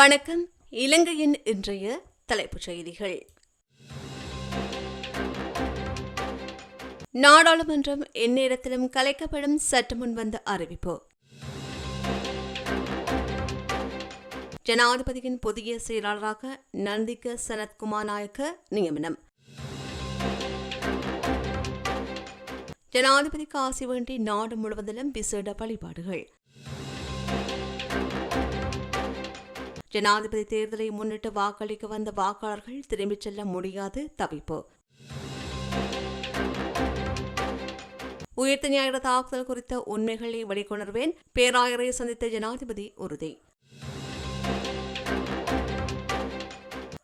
வணக்கம். இலங்கையின் இன்றைய தலைப்புச் செய்திகள். நாடாளுமன்றம் எந்நேரத்திலும் கலைக்கப்படும் சற்று முன் வந்த அறிவிப்பு. ஜனாதிபதியின் புதிய செயலாளராக நந்திக சனத்குமார் நாயக்க நியமனம். ஜனாதிபதிக்கு ஆசி வேண்டி நாடு முழுவதிலும் விசேட வழிபாடுகள். ஜனாதிபதி தேர்தலை முன்னிட்டு வாக்களிக்க வந்த வாக்காளர்கள் திரும்பிச் செல்ல முடியாது தவிப்பு. உயிர்த்த ஞாயிறு தாக்குதல் குறித்த உண்மைகளை வெளிக்கொணர்வேன். பேராயரை சந்தித்த ஜனாதிபதி உறுதி.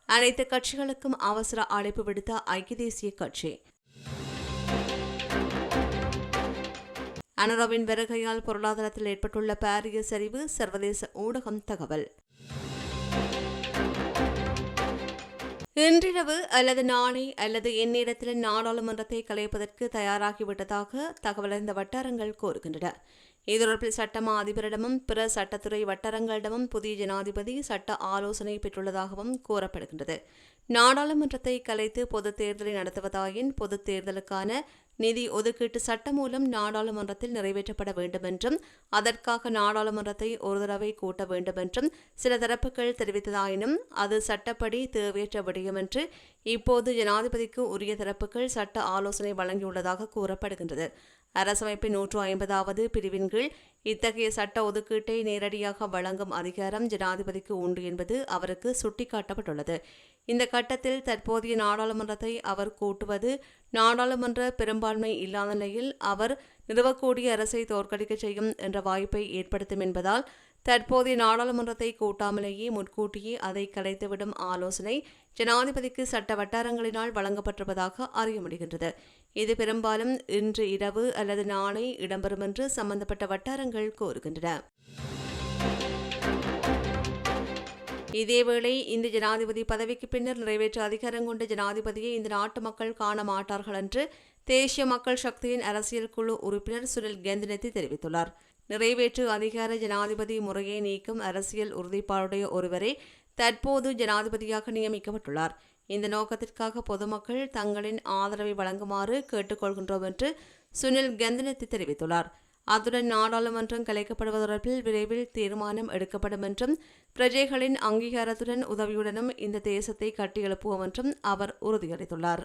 அனைத்து கட்சிகளுக்கும் அவசர அழைப்பு விடுத்த ஐக்கிய தேசிய கட்சி. அனராவின் வருகையால் பொருளாதாரத்தில் ஏற்பட்டுள்ள பாரிய சரிவு சர்வதேச ஊடகம் தகவல். இன்றிரவு அல்லது நாளை அல்லது எந்நேரத்தில் நாடாளுமன்றத்தை கலைப்பதற்கு தயாராகிவிட்டதாக தகவலறிந்த வட்டாரங்கள் கூறுகின்றன. இது தொடர்பில் சட்டமா அதிபரிடமும் பிற சட்டத்துறை வட்டாரங்களிடமும் புதிய ஜனாதிபதி சட்ட ஆலோசனை பெற்றுள்ளதாகவும் கூறப்படுகின்றது. நாடாளுமன்றத்தை கலைத்து பொதுத் தேர்தலை நடத்துவதாயின் பொதுத் தேர்தலுக்கான நிதி ஒதுக்கீட்டு சட்டம் மூலம் நாடாளுமன்றத்தில் நிறைவேற்றப்பட வேண்டும் என்றும் அதற்காக நாடாளுமன்றத்தை ஒரு தடவை கூட்ட வேண்டும் என்றும் சில தரப்புகள் தெரிவித்ததாயினும் அது சட்டப்படி தேவையற்ற விடயம் என்று இப்போது ஜனாதிபதிக்கு உரிய தரப்புகள் சட்ட ஆலோசனை வழங்கியுள்ளதாக கூறப்படுகின்றது. அரசமைப்பின் நூற்று ஐம்பதாவது பிரிவின் கீழ் இத்தகைய சட்ட ஒதுக்கீட்டை நேரடியாக வழங்கும் அதிகாரம் ஜனாதிபதிக்கு உண்டு என்பது அவருக்கு சுட்டிக்காட்டப்பட்டுள்ளது. இந்த கட்டத்தில் தற்போதைய நாடாளுமன்றத்தை அவர் கூட்டுவது நாடாளுமன்ற பெரும்பான்மை இல்லாத நிலையில் அவர் நிறுவக்கூடிய அரசை தோற்கடிக்க செய்யும் என்ற வாய்ப்பை ஏற்படுத்தும் என்பதால் தற்போதைய நாடாளுமன்றத்தை கூட்டாமலேயே முன்கூட்டியே அதை கலைத்துவிடும் ஆலோசனை ஜனாதிபதிக்கு சட்ட வட்டாரங்களினால் வழங்கப்பட்டிருப்பதாக அறிய முடிகின்றது. இது பெரும்பாலும் இன்று இரவு அல்லது நாளை இடம்பெறும் என்று சம்பந்தப்பட்ட வட்டாரங்கள் கூறுகின்றன. இதேவேளை இந்த ஜனாதிபதி பதவிக்கு பின்னர் நிறைவேற்ற அதிகாரம் கொண்ட ஜனாதிபதியை இந்த நாட்டு மக்கள் காண மாட்டார்கள் என்று தேசிய மக்கள் சக்தியின் அரசியல் குழு உறுப்பினர் சுனில் கெந்தினத்தி தெரிவித்துள்ளார். நிறைவேற்று அதிகார ஜனாதிபதி முறையை நீக்கும் அரசியல் உறுதிப்பாடுடைய ஒருவரே தற்போது ஜனாதிபதியாக நியமிக்கப்பட்டுள்ளார். இந்த நோக்கத்திற்காக பொதுமக்கள் தங்களின் ஆதரவை வழங்குமாறு கேட்டுக்கொள்கின்றோம் என்று சுனில் கந்தனத்தி தெரிவித்துள்ளார். அத்துடன் நாடாளுமன்றம் கலைக்கப்படுவது தொடர்பில் விரைவில் தீர்மானம் எடுக்கப்படும் என்றும் பிரஜைகளின் அங்கீகாரத்துடன் உதவியுடனும் இந்த தேசத்தை கட்டியெழுப்புவோம் என்றும் அவர் உறுதியளித்துள்ளார்.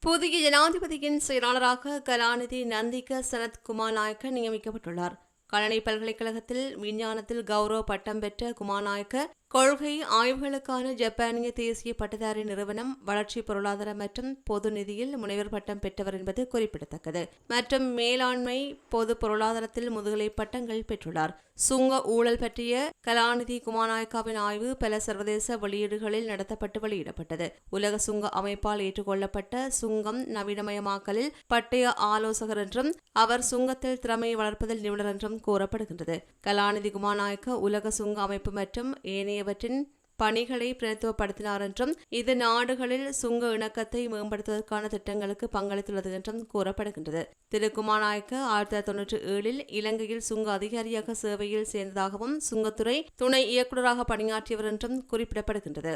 புதிய ஜனாதிபதியின் செயலாளராக கலாநிதி நந்திக சனத்குமார் நாயக்க நியமிக்கப்பட்டுள்ளார். கலனை பல்கலைக்கழகத்தில் விஞ்ஞானத்தில் கௌரவ பட்டம் பெற்ற குமாநாயக்க கொள்கை ஆய்வுகளுக்கான ஜப்பானிய தேசிய பட்டதாரி நிறுவனம் வளர்ச்சி பொருளாதார மற்றும் பொது நிதியில் முனைவர் பட்டம் பெற்றவர் என்பது குறிப்பிடத்தக்கது. மற்றும் மேலாண்மை பொது பொருளாதாரத்தில் முதுகலை பட்டங்கள் பெற்றுள்ளார். சுங்க ஊழல் பற்றிய கலாநிதி குமாநாயக்காவின் ஆய்வு பல சர்வதேச வெளியீடுகளில் நடத்தப்பட்டு வெளியிடப்பட்டது. உலக சுங்க அமைப்பால் ஏற்றுக்கொள்ளப்பட்ட சுங்கம் நவீனமயமாக்கலில் பட்டய ஆலோசகர் என்றும் அவர் சுங்கத்தில் திறமையை வளர்ப்பதில் நிபுணர் என்றும் கூறப்படுகின்றது. கலாநிதி குமாநாயக்க உலக சுங்க அமைப்பு மற்றும் ஏனைய ஆகியவற்றின் பணிகளை பிரதித்துவப்படுத்தினார் என்றும் இது நாடுகளில் சுங்க இணக்கத்தை மேம்படுத்துவதற்கான திட்டங்களுக்கு பங்களித்துள்ளது என்றும் கூறப்படுகின்றது. திரு குமாநாயக்க ஆயிரத்தி தொள்ளாயிரத்தி தொன்னூற்றி ஏழில் இலங்கையில் சுங்க அதிகாரியாக சேவையில் சேர்ந்ததாகவும் சுங்கத்துறை துணை இயக்குநராக பணியாற்றியவர் என்றும் குறிப்பிடப்படுகின்றது.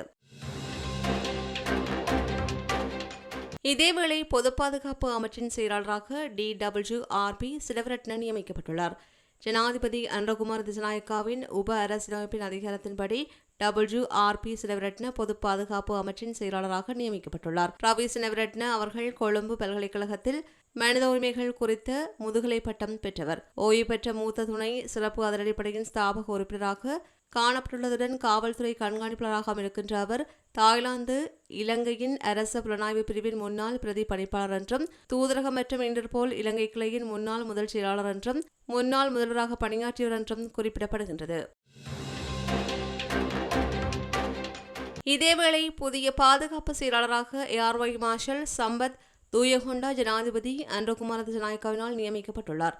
இதேவேளை பொது பாதுகாப்பு அமைச்சின் செயலாளராக D W R P Silavaratna நியமிக்கப்பட்டுள்ளார். ஜனாதிபதி அன்றகுமார் திசநாயக்காவின் உப அரசியலமைப்பின் அதிகாரத்தின்படி டபிள்யூ ஆர் பி சிலவரட்ன பொது பாதுகாப்பு அமைச்சின் செயலாளராக நியமிக்கப்பட்டுள்ளார். ரவி சினவரட்ன அவர்கள் கொழும்பு பல்கலைக்கழகத்தில் மனித உரிமைகள் குறித்த முதுகலை பட்டம் பெற்றவர். ஓய்வு பெற்ற மூத்த துணை சிறப்பு அதிரடிப்படையின் ஸ்தாபக உறுப்பினராக காணப்பட்டுள்ளதுடன் காவல்துறை கண்காணிப்பாளராக இருக்கின்ற அவர் தாய்லாந்து இலங்கையின் அரச புலனாய்வு பிரிவின் முன்னாள் பிரதி பணிப்பாளர் என்றும் தூதரகம் மற்றும் இன்டர்போல் இலங்கை கிளையின் முன்னாள் முதல் செயலாளர் என்றும் முன்னாள் முதல்வராக பணியாற்றியவர் என்றும் குறிப்பிடப்படுகின்றது. இதேவேளை புதிய பாதுகாப்பு செயலாளராக ஏஆர்ஒய் மார்ஷல் சம்பத் தூயஹொண்டா ஜனாதிபதி அன்றகுமார ஜனாயக்காவினால் நியமிக்கப்பட்டுள்ளார்.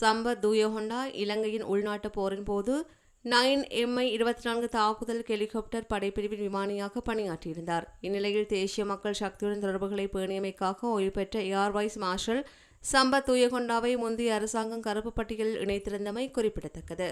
சம்பத் தூயஹொண்டா இலங்கையின் உள்நாட்டு போரின் போது நைன் எம்ஐ இருபத்தி நான்கு தாக்குதல் ஹெலிகாப்டர் படைப்பிரிவின் விமானியாக பணியாற்றியிருந்தார். இந்நிலையில் தேசிய மக்கள் சக்தியுடன் தொடர்புகளை பேணியமைக்காக ஓய்வு பெற்ற ஏர் வைஸ் மார்ஷல் சம்பத் தூயகொண்டாவை முந்தைய அரசாங்கம் கருப்பு பட்டியலில் இணைத்திருந்தமை குறிப்பிடத்தக்கது.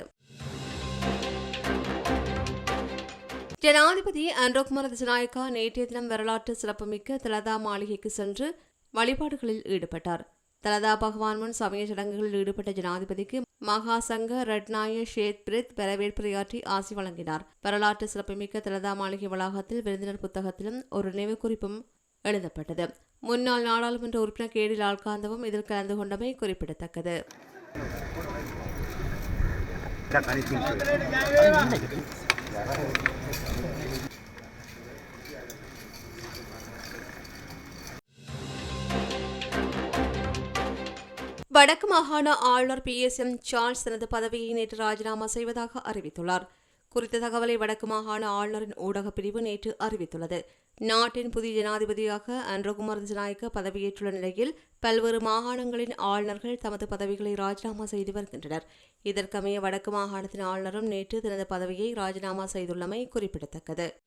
ஜனாதிபதி அன்ரோகுமார் திசநாயக்கா நேற்றைய தினம் வரலாற்று சிறப்புமிக்க தலதா மாளிகைக்கு சென்று வழிபாடுகளில் ஈடுபட்டார். தலதா பகவான் முன் சமய சடங்குகளில் ஈடுபட்ட ஜனாதிபதிக்கு மகாசங்க ரட்நாய ஷேத் பிரித் வரவேற்புரையாற்றி ஆசி வழங்கினார். வரலாற்று சிறப்புமிக்க தலதா மாளிகை வளாகத்தில் விருந்தினர் புத்தகத்திலும் ஒரு நினைவு குறிப்பும் எழுதப்பட்டது. முன்னாள் நாடாளுமன்ற உறுப்பினர் கேடி லால்காந்தவும் இதில் கலந்து கொண்டமை குறிப்பிடத்தக்கது. வடக்கு மாகாண ஆளுநர் பி. எஸ். எம். சார்ல்ஸ் தனது பதவியை நேற்று ராஜினாமா செய்வதாக அறிவித்துள்ளார். குறித்த தகவலை வடக்கு மாகாண ஆளுநரின் ஊடகப் பிரிவு நேற்று அறிவித்துள்ளது. நாட்டின் புதிய ஜனாதிபதியாக அன்றகுமார் திசநாயக்க பதவியேற்றுள்ள நிலையில் பல்வேறு மாகாணங்களின் ஆளுநர்கள் தமது பதவிகளை ராஜினாமா செய்து வருகின்றனர். இதற்கமைய வடக்கு மாகாணத்தின் ஆளுநரும் நேற்று தனது பதவியை ராஜினாமா செய்துள்ளமை குறிப்பிடத்தக்கது.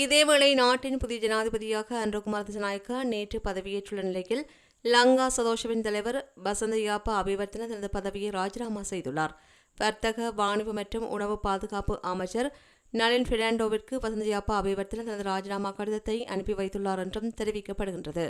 இதேவேளை நாட்டின் புதிய ஜனாதிபதியாக அன்றகுமார் திசநாயக்க நேற்று பதவியேற்றுள்ள நிலையில் லங்கா சதோஷவின் தலைவர் பசந்த யாப்பா அபிவர்த்தன தனது பதவியை ராஜினாமா செய்துள்ளார். வர்த்தக வாணிப மற்றும் உணவு பாதுகாப்பு அமைச்சர் நளின் பெர்னாண்டோவிற்கு வசந்த யாப்பா அபிவர்த்தன தனது ராஜினாமா கடிதத்தை அனுப்பி வைத்துள்ளார் என்றும் தெரிவிக்கப்படுகின்றது.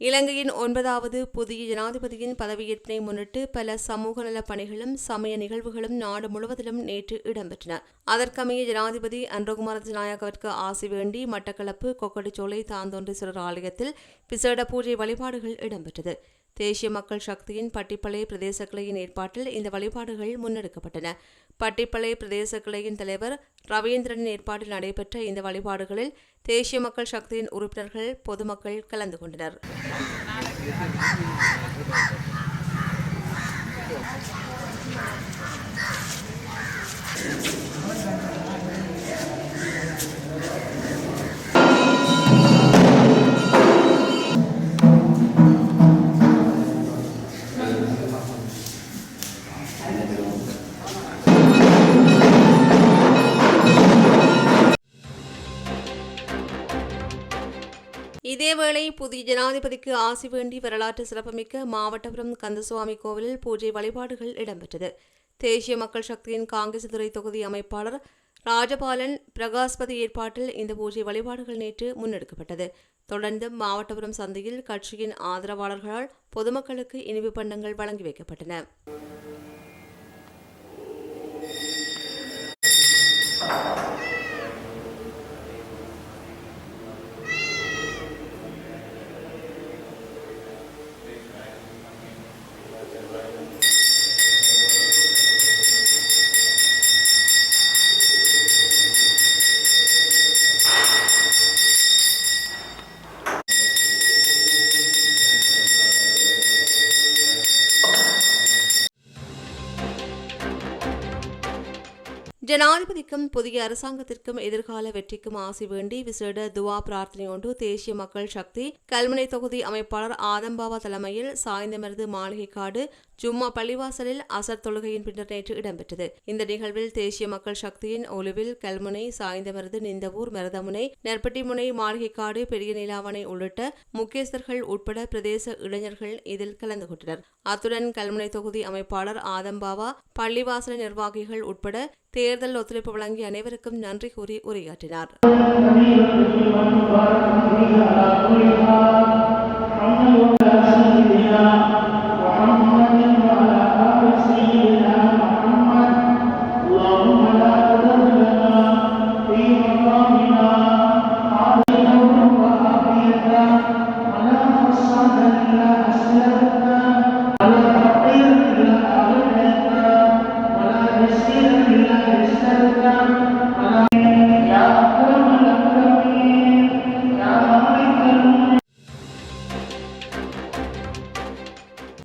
இலங்கையின் ஒன்பதாவது புதிய ஜனாதிபதியின் பதவியேற்பினை முன்னிட்டு பல சமூக நலப் பணிகளும் சமய நிகழ்வுகளும் நாடு முழுவதிலும் நேற்று இடம்பெற்றன. அதற்கமைய ஜனாதிபதி அன்றகுமார நாயகவிற்கு ஆசி வேண்டி மட்டக்களப்பு கொக்கடிச்சோலை தாந்தோன்றீஸ்வரர் ஆலயத்தில் விசேட பூஜை வழிபாடுகள் இடம்பெற்றது. தேசிய மக்கள் சக்தியின் பட்டிப்பளை பிரதேச கிளையின் ஏற்பாட்டில் இந்த வழிபாடுகள் முன்னெடுக்கப்பட்டன. பட்டிப்பளை பிரதேச கிளையின் தலைவர் ரவீந்திரனின் ஏற்பாட்டில் நடைபெற்ற இந்த வழிபாடுகளில் தேசிய மக்கள் சக்தியின் உறுப்பினர்கள் பொதுமக்கள் கலந்து கொண்டனர். இதேவேளை புதிய ஜனாதிபதிக்கு ஆசி வேண்டி வரலாற்று சிறப்புமிக்க மாவட்டபுரம் கந்தசுவாமி கோவிலில் பூஜை வழிபாடுகள் இடம்பெற்றது. தேசிய மக்கள் சக்தியின் காங்கிரஸ் துறை தொகுதி அமைப்பாளர் ராஜபாலன் பிரகாஸ்பதி ஏற்பாட்டில் இந்த பூஜை வழிபாடுகள் நேற்று முன்னெடுக்கப்பட்டது. தொடர்ந்து மாவட்டபுரம் சந்தையில் கட்சியின் ஆதரவாளர்களால் பொதுமக்களுக்கு இனிப்பு பண்டங்கள் வழங்கி வைக்கப்பட்டன. ஜனாதிபதிக்கும் புதிய அரசாங்கத்திற்கும் எதிர்கால வெற்றிக்கும் ஆசி வேண்டி விசேட துவா பிரார்த்தனை ஒன்று தேசிய மக்கள் சக்தி கல்முனை தொகுதி அமைப்பாளர் ஆதம்பாவா தலைமையில் சாய்ந்தமருது மாளிகைக்காடு ஜும்மா பள்ளிவாசலில் அசர் தொழுகையின் பின்னர் நேற்று இடம்பெற்றது இந்த நிகழ்வில் தேசிய மக்கள் சக்தியின் ஒலுவில் கல்முனை சாய்ந்தமருது நிந்தவூர் மருதமுனை நெற்பட்டிமுனை மாளிகைக்காடு பெரிய நிலாவணை உள்ளிட்ட முக்கியஸ்தர்கள் உட்பட பிரதேச இளைஞர்கள் இதில் கலந்து கொண்டனர் அத்துடன் கல்முனை தொகுதி அமைப்பாளர் ஆதம்பாவா பள்ளிவாசல நிர்வாகிகள் உட்பட தேர்தல் ஒத்துழைப்பு வழங்கிய அனைவருக்கும் நன்றி கூறி உரையாற்றினார்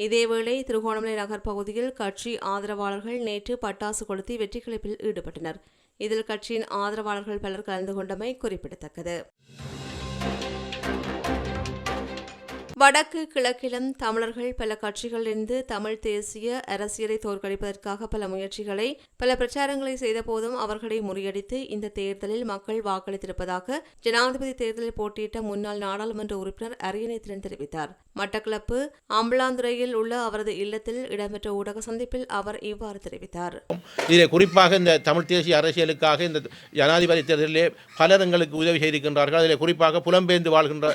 இதேவேளை திருகோணமலை நகர் பகுதியில் கட்சி ஆதரவாளர்கள் நேற்று பட்டாசு கொளுத்தி வெற்றி கிளப்பில் ஈடுபட்டனர். இதில் கட்சியின் ஆதரவாளர்கள் பலர் கலந்து கொண்டமை குறிப்பிடத்தக்கது. வடக்கு கிழக்கிலும் தமிழர்கள் பல கட்சிகளிலிருந்து தமிழ் தேசிய அரசியலை தோற்கடிப்பதற்காக பல முயற்சிகளை பல பிரச்சாரங்களை செய்த போதும் அவர்களை முறியடித்து இந்த தேர்தலில் மக்கள் வாக்களித்திருப்பதாக ஜனாதிபதி தேர்தலில் போட்டியிட்ட முன்னாள் நாடாளுமன்ற உறுப்பினர் அரியநேத்திரன் தெரிவித்தார். மட்டக்களப்பு அம்பலாந்துறையில் உள்ள அவரது இல்லத்தில் இடம்பெற்ற ஊடக சந்திப்பில் அவர் இவ்வாறு தெரிவித்தார். இதில் குறிப்பாக இந்த தமிழ் தேசிய அரசியலுக்காக இந்த ஜனாதிபதி தேர்தலிலே பலர் எங்களுக்கு உதவி செய்திருக்கின்றார்கள். அதில் குறிப்பாக புலம்பெயர்ந்து வாழ்கின்ற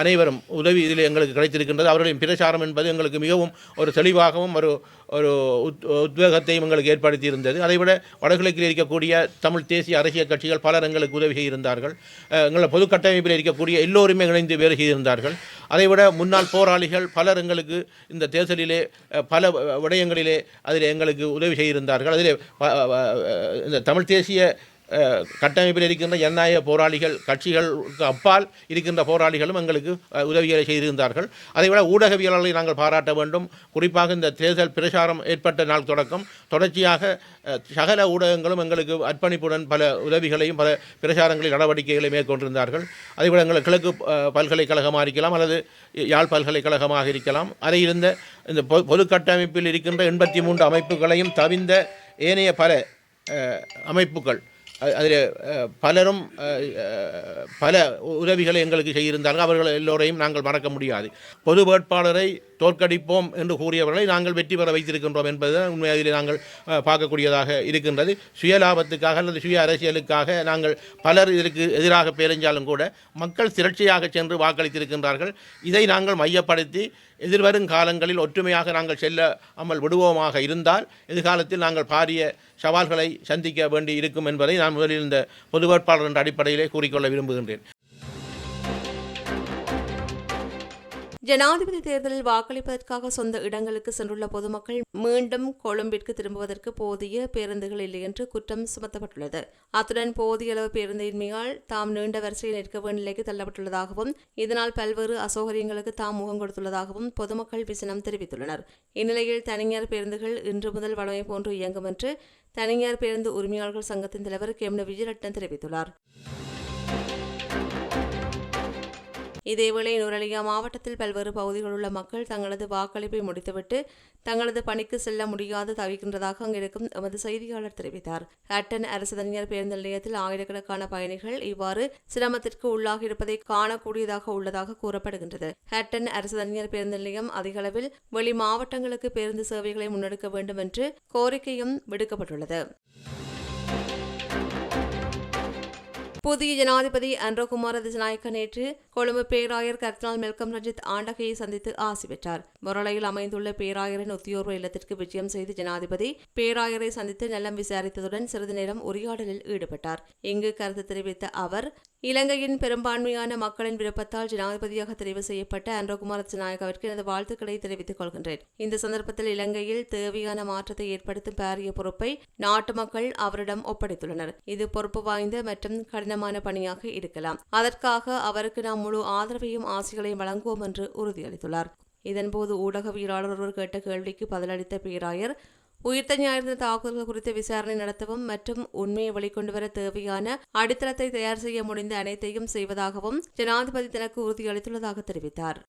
அனைவரும் உதவி இதில் எங்களுக்கு கிடைத்திருக்கின்றது. அவர்களின் பிரச்சாரம் என்பது எங்களுக்கு மிகவும் ஒரு தெளிவாகவும் ஒரு ஒரு உத் உத்வேகத்தையும் எங்களுக்கு ஏற்படுத்தி இருந்தது அதைவிட வடகிழக்கில் இருக்கக்கூடிய தமிழ் தேசிய அரசியல் கட்சிகள் பலர் எங்களுக்கு உதவி செய்திருந்தார்கள். எங்களை எங்கள் பொது கட்டமைப்பில் இருக்கக்கூடிய எல்லோருமே இணைந்து வேறு செய்திருந்தார்கள். அதைவிட முன்னாள் போராளிகள் பலர் எங்களுக்கு இந்த தேர்தலிலே பல விடயங்களிலே அதில் எங்களுக்கு உதவி செய்திருந்தார்கள். அதிலே இந்த தமிழ் தேசிய கட்டமைப்பில் இருக்கின்ற ஜனநாயக போராளிகள் கட்சிகளுக்கு அப்பால் இருக்கின்ற போராளிகளும் எங்களுக்கு உதவிகளை செய்திருந்தார்கள். அதைவிட ஊடகவியலாளர்களை நாங்கள் பாராட்ட வேண்டும். குறிப்பாக இந்த தேர்தல் பிரச்சாரம் ஏற்பட்ட நாள் தொடக்கம். தொடர்ச்சியாக சகல ஊடகங்களும் எங்களுக்கு அர்ப்பணிப்புடன் பல உதவிகளையும் பல பிரச்சாரங்களில் நடவடிக்கைகளை மேற்கொண்டிருந்தார்கள். அதைவிட எங்கள் கிழக்கு பல்கலைக்கழகமாக இருக்கலாம் அல்லது யாழ் பல்கலைக்கழகமாக இருக்கலாம். அதை இருந்த இந்த பொது கட்டமைப்பில் இருக்கின்ற எண்பத்தி மூன்று அமைப்புகளையும் தவிர்ந்த ஏனைய பல அமைப்புகள் அதில் பலரும் பல உதவிகளை எங்களுக்கு செய்திருந்தார்கள். அவர்கள் எல்லோரையும் நாங்கள் மறக்க முடியாது. பொது வேட்பாளரை தோற்கடிப்போம் என்று கூறியவர்களை நாங்கள் வெற்றி பெற வைத்திருக்கின்றோம் என்பது உண்மையாக நாங்கள் பார்க்கக்கூடியதாக இருக்கின்றது. சுய லாபத்துக்காக அல்லது சுய அரசியலுக்காக நாங்கள் பலர் இதற்கு எதிராக பேரஞ்சாலும் கூட மக்கள் திரட்சியாக சென்று வாக்களித்திருக்கின்றார்கள். இதை நாங்கள் மையப்படுத்தி எதிர்வரும் காலங்களில் ஒற்றுமையாக நாங்கள் செல்ல அமல் விடுவோமாக இருந்தால் எதிர்காலத்தில் நாங்கள் பாரிய சவால்களை சந்திக்க வேண்டி இருக்கும் என்பதை நான் முதலில் இந்த பொது வேட்பாளர் என்ற அடிப்படையிலே கூறிக்கொள்ள விரும்புகின்றேன். ஜனாதிபதி தேர்தலில் வாக்களிப்பதற்காக சொந்த இடங்களுக்கு சென்றுள்ள பொதுமக்கள் மீண்டும் கொழும்பிற்கு திரும்புவதற்கு போதிய பேருந்துகள் இல்லை என்று குற்றம் சுமத்தப்பட்டுள்ளது. அத்துடன் போதிய அளவு பேருந்தின்மையால் தாம் நீண்ட வரிசையில் நிற்க வேண்டிய நிலைக்கு தள்ளப்பட்டுள்ளதாகவும் இதனால் பல்வேறு அசௌகரியங்களுக்கு தாம் முகம் கொடுத்துள்ளதாகவும் பொதுமக்கள் விசனம் தெரிவித்துள்ளனர். இந்நிலையில் தனியார் பேருந்துகள் இன்று முதல் வளமை போன்று இயங்கும் என்று தனியார் பேருந்து உரிமையாளர்கள் சங்கத்தின் தலைவர் கெம்ன விஜயரட்னம் தெரிவித்துள்ளார். இதேவேளை நுரலியா மாவட்டத்தில் பல்வேறு பகுதிகளில் உள்ள மக்கள் தங்களது வாக்களிப்பை முடித்துவிட்டு தங்களது பணிக்கு செல்ல முடியாது தவிக்கின்றதாக அங்கிருக்கும் எமது செய்தியாளர் தெரிவித்தார். ஹட்டன் அரசு தனியார் பேருந்து நிலையத்தில் ஆயிரக்கணக்கான பயணிகள் இவ்வாறு சிரமத்திற்கு உள்ளாகியிருப்பதை காணக்கூடியதாக உள்ளதாக கூறப்படுகின்றது. ஹட்டன் அரசு தனியார் பேருந்து நிலையம் அதிகளவில் வெளி மாவட்டங்களுக்கு பேருந்து சேவைகளை முன்னெடுக்க வேண்டும் என்று கோரிக்கையும் விடுக்கப்பட்டுள்ளது. புதிய ஜனாதிபதி அன்றகுமார திசநாயக்க நேற்று கொழும்பு பேராயர் கர்த்தனால் மெல்கம் ரஞ்சித் ஆண்டகையை சந்தித்து ஆசி பெற்றார். முரளையில் அமைந்துள்ள பேராயரின் உத்தியோர்வு இல்லத்திற்கு விஜயம் செய்த ஜனாதிபதி பேராயரை சந்தித்து நலம் விசாரித்ததுடன் சிறிது நேரம் உரையாடலில் ஈடுபட்டார். இங்கு கருத்து தெரிவித்த அவர் இலங்கையின் பெரும்பான்மையான மக்களின் விருப்பத்தால் ஜனாதிபதியாக தெரிவு செய்யப்பட்ட அன்றகுமார திசநாயகவிற்கு எனது வாழ்த்துக்களை தெரிவித்துக் கொள்கின்றேன். இந்த சந்தர்ப்பத்தில் இலங்கையில் தேவையான மாற்றத்தை ஏற்படுத்தும் பாரிய பொறுப்பை நாட்டு மக்கள் அவரிடம் ஒப்படைத்துள்ளனர். இது பொறுப்பு வாய்ந்த மற்றும் கடினமான பணியாக இருக்கலாம். அதற்காக அவருக்கு நாம் முழு ஆதரவையும் ஆசைகளையும் வழங்குவோம் என்று உறுதியளித்துள்ளார். இதன்போது ஊடகவியலாளர் ஒருவர் கேட்ட கேள்விக்கு பதிலளித்த பேராயர் உயிர்த்த ஞாயிறு தாக்குதல்கள் குறித்து விசாரணை நடத்தவும் மற்றும் உண்மையை வெளிக்கொண்டு வர தேவையான அடித்தளத்தை தயார் செய்ய முடிந்த அனைத்தையும் செய்வதாகவும் ஜனாதிபதி தனக்கு உறுதியளித்துள்ளதாக தெரிவித்தார்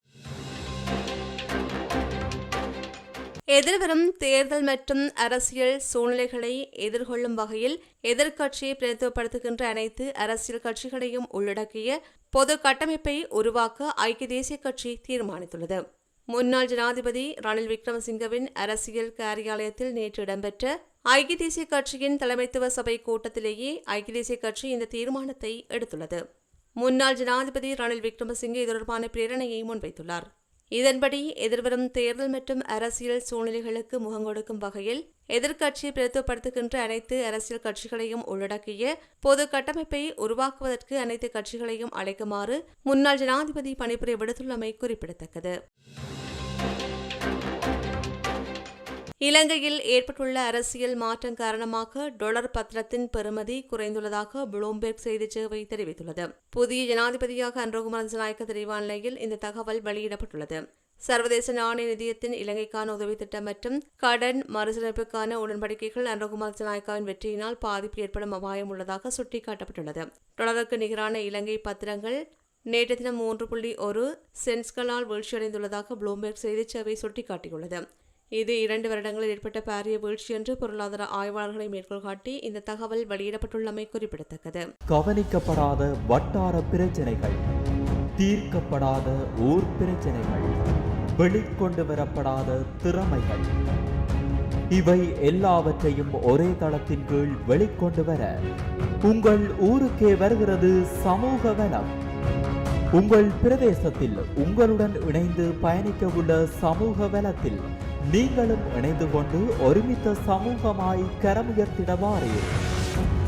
எதிர்வரும் தேர்தல் மற்றும் அரசியல் சூழ்நிலைகளை எதிர்கொள்ளும் வகையில் எதிர்க்கட்சியை பிரதித்துவப்படுத்துகின்ற அனைத்து அரசியல் கட்சிகளையும் உள்ளடக்கிய பொது கட்டமைப்பை உருவாக்க ஐக்கிய தேசிய கட்சி தீர்மானித்துள்ளது முன்னாள் ஜனாதிபதி ரணில் விக்ரமசிங்கவின் அரசியல் காரியாலயத்தில் நேற்று இடம்பெற்ற ஐக்கிய தேசிய கட்சியின் தலைமைத்துவ சபை கூட்டத்திலேயே ஐக்கிய தேசிய கட்சி இந்த தீர்மானத்தை எடுத்துள்ளது. முன்னாள் ஜனாதிபதி ரணில் விக்ரமசிங்கே இது தொடர்பான பிரேரணையை முன்வைத்துள்ளார். இதன்படி எதிர்வரும் தேர்தல் மற்றும் அரசியல் சூழ்நிலைகளுக்கு முகங்கொடுக்கும் வகையில் எதிர்க்கட்சி பிரதித்துவப்படுத்துகின்ற அனைத்து அரசியல் கட்சிகளையும் உள்ளடக்கிய பொது கட்டமைப்பை உருவாக்குவதற்கு அனைத்து கட்சிகளையும் அழைக்குமாறு முன்னாள் ஜனாதிபதி பணிபுரிய விடுத்துள்ளமை குறிப்பிடத்தக்கது. இலங்கையில் ஏற்பட்டுள்ள அரசியல் மாற்றம் காரணமாக டொலர் பத்திரத்தின் பெறுமதி குறைந்துள்ளதாக புளூம்பெர்க் செய்தி சேவை தெரிவித்துள்ளது. புதிய ஜனாதிபதியாக அன்றகுமார் நாயக்க தெரிவான நிலையில் இந்த தகவல் வெளியிடப்பட்டுள்ளது. சர்வதேச நாணய நிதியத்தின் இலங்கைக்கான உதவி திட்டம் மற்றும் கடன் மறுசீரமைப்புக்கான உடன்படிக்கைகள் அன்றகுமார் நாயக்காவின் வெற்றியினால் பாதிப்பு ஏற்படும் அபாயம் உள்ளதாக சுட்டிக்காட்டப்பட்டுள்ளது. டொலருக்கு நிகரான இலங்கை பத்திரங்கள் நேற்று தினம் மூன்று புள்ளி ஒரு சென்ஸ்களால் வீழ்ச்சியடைந்துள்ளதாக புளூம்பெர்க் செய்திச் சேவை சுட்டிக்காட்டியுள்ளது. இது இரண்டு வருடங்களில் ஏற்பட்ட பாரிய வீழ்ச்சி என்று பொருளாதார ஆய்வாளர்களை மேற்கோள் காட்டி இந்த தகவல் வெளியிடப்பட்டுள்ளமை குறிப்பிடத்தக்கது. கவனிக்கப்படாத வட்டார பிரச்சனைகள் தீர்க்கப்படாத ஊர் பிரச்சனைகள் வெளிக்கொண்டு வரப்படாத திறமைகள் இவை எல்லாவற்றையும் ஒரே தளத்தின் கீழ் வெளிக்கொண்டு வர உங்கள் ஊருக்கே வருகிறது சமூக வனம். உங்கள் பிரதேசத்தில் உங்களுடன் இணைந்து பயணிக்க உள்ள சமூக வலத்தில் நீங்களும் இணைந்து கொண்டு ஒருமித்த சமூகமாய் கரமுயர்த்திட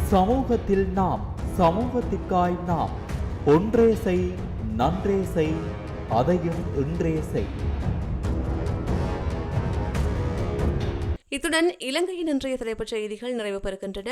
சமூகத்தில் நாம் சமூகத்திற்காய் நாம் ஒன்றே செய் நன்றே செய் அதையும் இன்றே செய். இத்துடன் இலங்கையின் இன்றைய தலைப்புச் செய்திகள் நிறைவு பெறுகின்றன